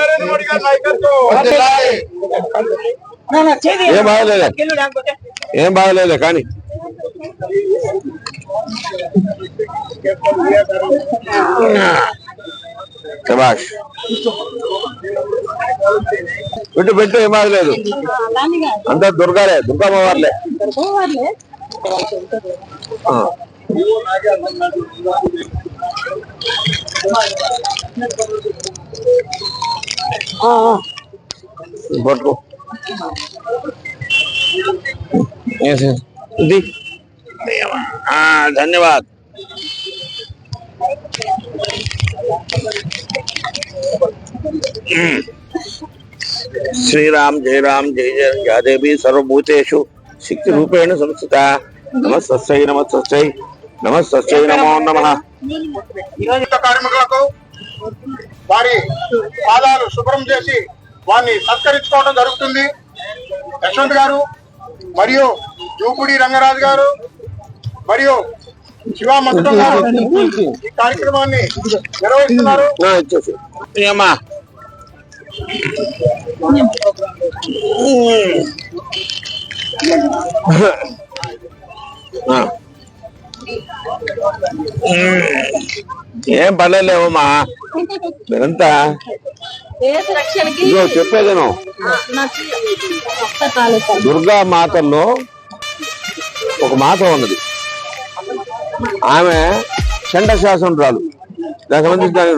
నరేంద్ర మోడీ గారి నాయకత్వం. ఏం బాగలేదు? ఏం బాగలేదే కానీ? శబాష్ పెట్టు పెట్టు ఏం బాగలేదు. అంతా దుర్గాలే దుర్గమ్మ వార్లే. ભટકો હા ah, ધન્યવાદ. શ્રી રામ, જય રામ, જય જય. રાધેવી સર્વભૂતેશુ શિક્ષ રૂપેણ સંસ્થિતા નમસ્તય નમસ્તય నమస్తై నమో నమ. కార్మికులకు వారి పాదాలు శుభ్రం చేసి వారిని సత్కరించుకోవడం జరుగుతుంది. యశ్వంత్ గారు మరియు జూపుడి రంగరాజు గారు మరియు శివ గారు ఈ కార్యక్రమాన్ని నిర్వహిస్తున్నారు. ఆ. ఏం పర్లేదేమమ్మా మీరంతా ఇదిగో చెప్పేదేను. దుర్గా మాతల్లో ఒక మాత ఉన్నది. ఆమె చండ శాసనరాలు. దానికి సంబంధించి దానికి